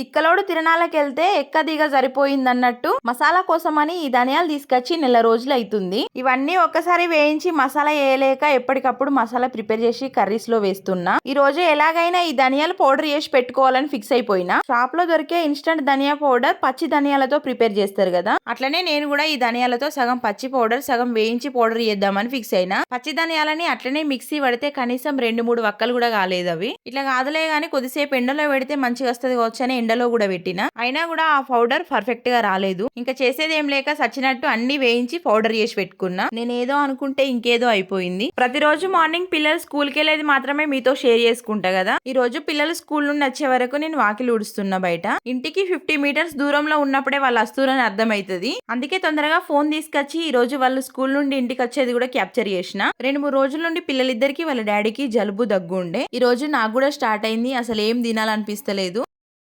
తిక్కలోడు తిరణాలకెళ్తే ఎక్క దిగ సరిపోయిందన్నట్టు మసాలా కోసమని ఈ ధనియాలు తీసుకొచ్చి నెల రోజులు అవుతుంది ఇవన్నీ ఒక్కసారి వేయించి మసాలా వేయలేక ఎప్పటికప్పుడు మసాలా ప్రిపేర్ చేసి కర్రీస్లో వేస్తున్నా. ఈ రోజు ఎలాగైనా ఈ ధనియాలు పౌడర్ చేసి పెట్టుకోవాలని ఫిక్స్ అయిపోయినా. షాప్లో దొరికే ఇన్స్టంట్ ధనియా పౌడర్ పచ్చి ధనియాలతో ప్రిపేర్ చేస్తారు కదా. అట్లనే నేను కూడా ఈ ధనియాలతో సగం పచ్చి పౌడర్ సగం వేయించి పౌడర్ చేద్దామని ఫిక్స్ అయినా. పచ్చి ధనియాలని అట్లనే మిక్సీ పడితే కనీసం రెండు మూడు వక్కలు కూడా కాలేదు అవి ఇట్లా కాదులే గానీ కొద్దిసేపు ఎండలో పెడితే మంచిగా వస్తుంది కావచ్చు అని ఎండలో కూడా పెట్టిన. అయినా కూడా ఆ పౌడర్ పర్ఫెక్ట్గా రాలేదు. ఇంకా చేసేది ఏం లేక సచ్చినట్టు అన్ని వేయించి పౌడర్ చేసి పెట్టుకున్నా. నేను ఏదో అనుకుంటే ఇంకేదో అయిపోయింది. ప్రతిరోజు మార్నింగ్ పిల్లలు స్కూల్కి వెళ్ళేది మాత్రమే మీతో షేర్ చేసుకుంటా కదా. ఈ రోజు పిల్లలు స్కూల్ నుండి వచ్చే వరకు నేను వాకిలి ఉడుస్తున్నా బయట. ఇంటికి ఫిఫ్టీ మీటర్స్ దూరంలో ఉన్నప్పుడే వాళ్ళు వస్తున్నారని అర్థమైతది. అందుకే తొందరగా ఫోన్ తీసుకొచ్చి ఈ రోజు వాళ్ళు స్కూల్ నుండి ఇంటికి వచ్చేది కూడా క్యాప్చర్ చేసిన. రెండు మూడు రోజుల నుండి పిల్లలిద్దరికి వాళ్ళ డాడీకి జలుబు దగ్గు ఉండే. ఈ రోజు నాకు కూడా స్టార్ట్ అయింది. అసలు ఏం తినాలనిపిస్తలేదు.